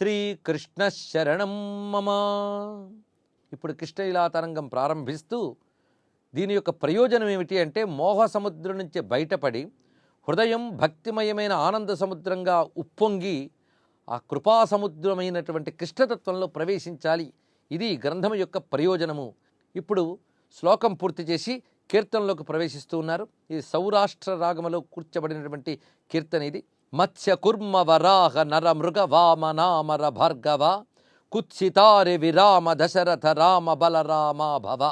శ్రీకృష్ణ శరణం మమ. ఇప్పుడు కృష్ణలీలా తరంగం ప్రారంభిస్తూ దీని యొక్క ప్రయోజనం ఏమిటి అంటే మోహ సముద్రం నుంచి బయటపడి హృదయం భక్తిమయమైన ఆనంద సముద్రంగా ఉప్పొంగి ఆ కృపా సముద్రమైనటువంటి కృష్ణతత్వంలో ప్రవేశించాలి. ఇది గ్రంథం యొక్క ప్రయోజనము. ఇప్పుడు శ్లోకం పూర్తి చేసి కీర్తనలోకి ప్రవేశిస్తూ ఉన్నారు. ఇది సౌరాష్ట్ర రాగములో కూర్చబడినటువంటి కీర్తన ఇది. మత్స్య కుర్మ వరాహ నర మృగ వామనామర భార్గవ కుత్సితారి విరామ దశరథ రామ బలరామ భవ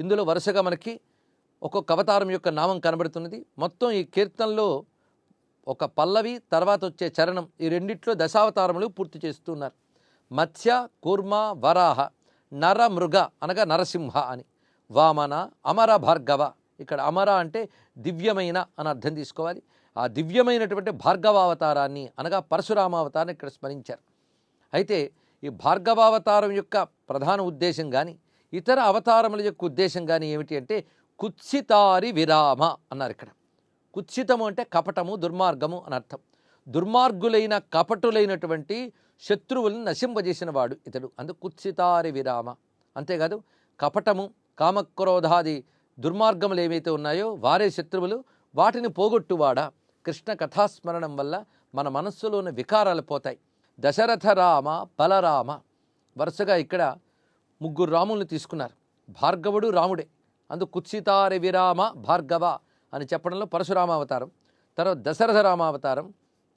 ఇందులో వరుసగా మనకి ఒక్కొక్క అవతారం యొక్క నామం కనబడుతున్నది. మొత్తం ఈ కీర్తనలో ఒక పల్లవి తర్వాత వచ్చే చరణం ఈ రెండిట్లో దశావతారములు పూర్తి చేస్తున్నారు. మత్స్య కూర్మ వరాహ నర మృగ అనగా నరసింహ అని. వామన అమర భార్గవ ఇక్కడ అమర అంటే దివ్యమైన అని అర్థం తీసుకోవాలి. ఆ దివ్యమైనటువంటి భార్గవావతారాన్ని అనగా పరశురామావతారాన్ని ఇక్కడ స్మరించారు. అయితే ఈ భార్గవావతారం యొక్క ప్రధాన ఉద్దేశం కానీ ఇతర అవతారముల యొక్క ఉద్దేశం కానీ ఏమిటి అంటే కుత్సితారి విరామ అన్నారు ఇక్కడ. కుత్సితము అంటే కపటము దుర్మార్గము అని అర్థం. దుర్మార్గులైన కపటులైనటువంటి శత్రువులను నశింపజేసిన వాడు ఇతడు. అందుకు కుత్సితారి విరామ. అంతేకాదు కపటము కామక్రోధాది దుర్మార్గములు ఏవైతే ఉన్నాయో వారే శత్రువులు వాటిని పోగొట్టువాడా? కృష్ణ కథాస్మరణం వల్ల మన మనస్సులో ఉన్న వికారాలు పోతాయి. దశరథ రామ బలరామ వరుసగా ఇక్కడ ముగ్గురు రాములను తీసుకున్నారు. భార్గవుడు రాముడే. అందు కుత్సితారి విరామ భార్గవ అని చెప్పడంలో పరశురామ అవతారం. తర్వాత దశరథ రామావతారం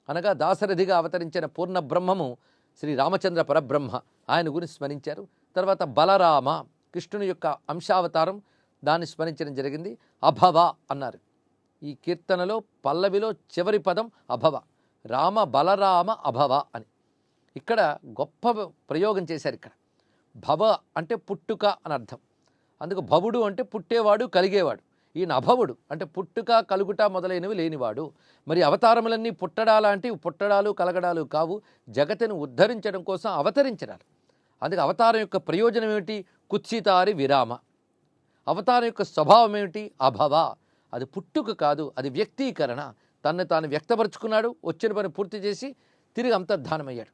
అనగా దాశరథిగా అవతరించిన పూర్ణ బ్రహ్మము శ్రీ రామచంద్ర పరబ్రహ్మ. ఆయన గురించి స్మరించారు. తర్వాత బలరామ కృష్ణుని యొక్క అంశావతారం దాన్ని స్మరించడం జరిగింది. అభవ అన్నారు. ఈ కీర్తనలో పల్లవిలో చివరి పదం అభవ రామ బలరామ అభవ అని. ఇక్కడ గొప్ప ప్రయోగం చేశారు ఇక్కడ. భవ అంటే పుట్టుక అని అర్థం. అందుకు భవుడు అంటే పుట్టేవాడు కలిగేవాడు. ఈయన అభవుడు అంటే పుట్టుక కలుగుట మొదలైనవి లేనివాడు. మరి అవతారములన్నీ పుట్టడాలంటే పుట్టడాలు కలగడాలు కావు. జగతిని ఉద్ధరించడం కోసం అవతరించడాలు. అందుకే అవతారం యొక్క ప్రయోజనం ఏమిటి? కుత్సితారి విరామ. అవతారం యొక్క స్వభావం ఏమిటి? అభవ. అది పుట్టుక కాదు అది వ్యక్తీకరణ. తన్ను తాను వ్యక్తపరుచుకున్నాడు వచ్చిన పని పూర్తి చేసి తిరిగి అంతర్ధానమయ్యాడు.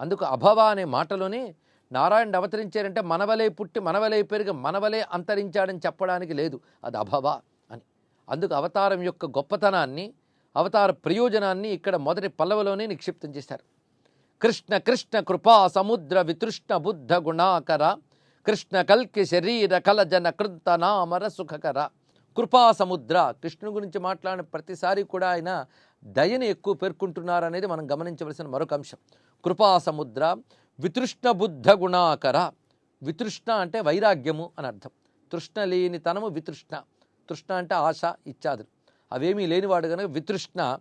అందుకు అభవ అనే మాటలోనే నారాయణుడు అవతరించారంటే మనవలే పుట్టి మనవలే పెరిగి మనవలే అంతరించాడని చెప్పడానికి లేదు. అది అభవ అని. అందుకు అవతారం యొక్క గొప్పతనాన్ని అవతార ప్రయోజనాన్ని ఇక్కడ మొదటి పల్లవలోనే నిక్షిప్తం చేశారు. కృష్ణ కృష్ణ కృపా సముద్ర వితృష్ణ బుద్ధ గుణాకర కృష్ణ కల్కి శరీర కలజన కృత నామర సుఖకర కృపా సముద్ర కృష్ణుని గురించి మాట్లాడిన ప్రతిసారి కూడా ఆయన దయని ఎక్కువ పేర్కొంటున్నారు అనేది మనం గమనించవలసిన మరొక అంశం. కృపా సముద్ర వితృష్ణ బుద్ధ గుణాకర. వితృష్ణ అంటే వైరాగ్యము అని అర్థం. తృష్ణ లేని తనము వితృష్ణ. తృష్ణ అంటే ఆశ ఇత్యాదులు అవేమీ లేనివాడు కనుక వితృష్ణ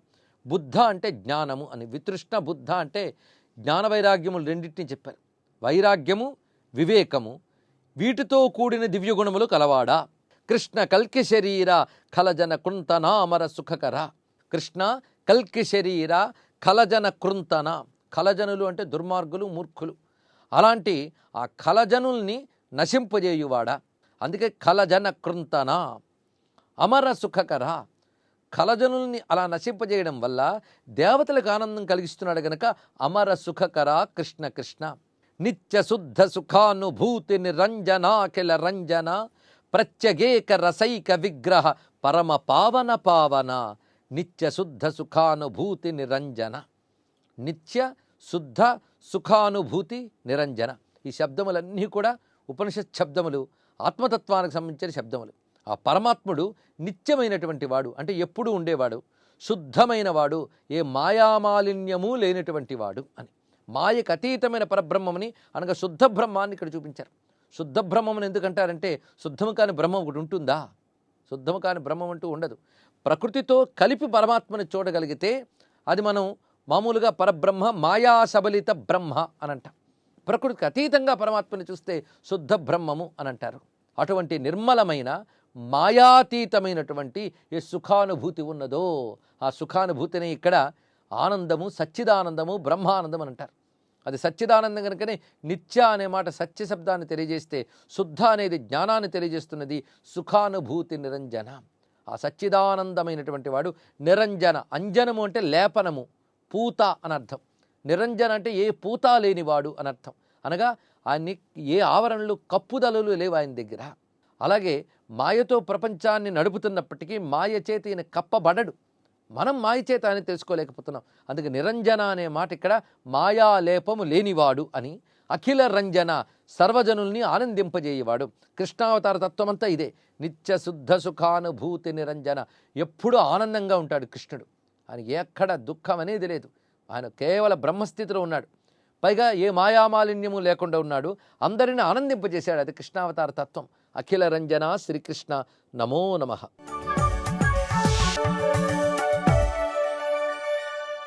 బుద్ధ అంటే జ్ఞానము అని. వితృష్ణ బుద్ధ అంటే జ్ఞాన వైరాగ్యములు రెండింటిని చెప్పారు. వైరాగ్యము వివేకము. వీటితో కూడిన దివ్య గుణములు కలవాడా? కృష్ణ కల్కి శరీర ఖలజన కృంతనామర సుఖకర. కృష్ణ కల్కి శరీర ఖలజన కృంతన ఖలజనులు అంటే దుర్మార్గులు మూర్ఖులు. అలాంటి ఆ ఖలజనుల్ని నశింపజేయువాడా? అందుకే ఖలజన కృంతన అమర సుఖకర. ఖలజనుల్ని అలా నశింపజేయడం వల్ల దేవతలకు ఆనందం కలిగిస్తున్నాడు గనక అమర సుఖకర కృష్ణ కృష్ణ. నిత్య శుద్ధ సుఖానుభూతి నిరంజనాఖిల రంజన. ప్రత్యగేక రసైక విగ్రహ పరమ పావన పావన నిత్య శుద్ధ సుఖానుభూతి నిరంజన. నిత్య శుద్ధ సుఖానుభూతి నిరంజన. ఈ శబ్దములన్నీ కూడా ఉపనిషత్ శబ్దములు ఆత్మతత్వానికి సంబంధించిన శబ్దములు. ఆ పరమాత్ముడు నిత్యమైనటువంటి వాడు అంటే ఎప్పుడూ ఉండేవాడు శుద్ధమైన వాడు ఏ మాయామాలిన్యము లేనటువంటి వాడు అని. మాయకు అతీతమైన పరబ్రహ్మమని అనగా శుద్ధ బ్రహ్మాన్ని ఇక్కడ చూపించారు. శుద్ధ బ్రహ్మముని ఎందుకంటారంటే శుద్ధము కాని బ్రహ్మం ఒకటి ఉంటుందా? శుద్ధము కాని బ్రహ్మం అంటూ ఉండదు. ప్రకృతితో కలిపి పరమాత్మని చూడగలిగితే అది మనం మామూలుగా పరబ్రహ్మ మాయా సబలిత బ్రహ్మ అని అంటాం ప్రకృతికి అతీతంగా పరమాత్మని చూస్తే శుద్ధ బ్రహ్మము అని అంటారు అటువంటి నిర్మలమైన మాయాతీతమైనటువంటి ఏ సుఖానుభూతి ఉన్నదో ఆ సుఖానుభూతిని ఇక్కడ ఆనందము సచ్చిదానందము బ్రహ్మానందం అని అంటారు. అది సచ్చిదానందం కనుకనే నిత్య అనే మాట సత్య శబ్దాన్ని తెలియజేస్తే శుద్ధ అనేది జ్ఞానాన్ని తెలియజేస్తున్నది సుఖానుభూతి నిరంజన. ఆ సచ్చిదానందమైనటువంటి వాడు నిరంజన అంజనము అంటే లేపనము పూత అనర్థం నిరంజన అంటే ఏ పూత లేనివాడు అనర్థం అనగా ఆయన్ని ఏ ఆవరణలు కప్పుదలలు లేవు ఆయన దగ్గర. అలాగే మాయతో ప్రపంచాన్ని నడుపుతున్నప్పటికీ మాయ చేత ఈయన కప్పబడడు. మనం మాయ చేత ఆయన తెలుసుకోలేకపోతున్నాం. అందుకే నిరంజన అనే మాట ఇక్కడ మాయాలేపము లేనివాడు అని అఖిల రంజన సర్వజనుల్ని ఆనందింపజేయవాడు. కృష్ణావతార తత్వమంతా ఇదే. నిత్య శుద్ధ సుఖానుభూతి నిరంజన. ఎప్పుడూ ఆనందంగా ఉంటాడు కృష్ణుడు. ఆయన ఎక్కడ దుఃఖం అనేది లేదు. ఆయన కేవల బ్రహ్మస్థితిలో ఉన్నాడు. పైగా ఏ మాయామాలిన్యము లేకుండా ఉన్నాడు. అందరిని ఆనందింపజేశాడు అది కృష్ణావతార తత్వం. అఖిల రంజన శ్రీకృష్ణ. నమో నమః.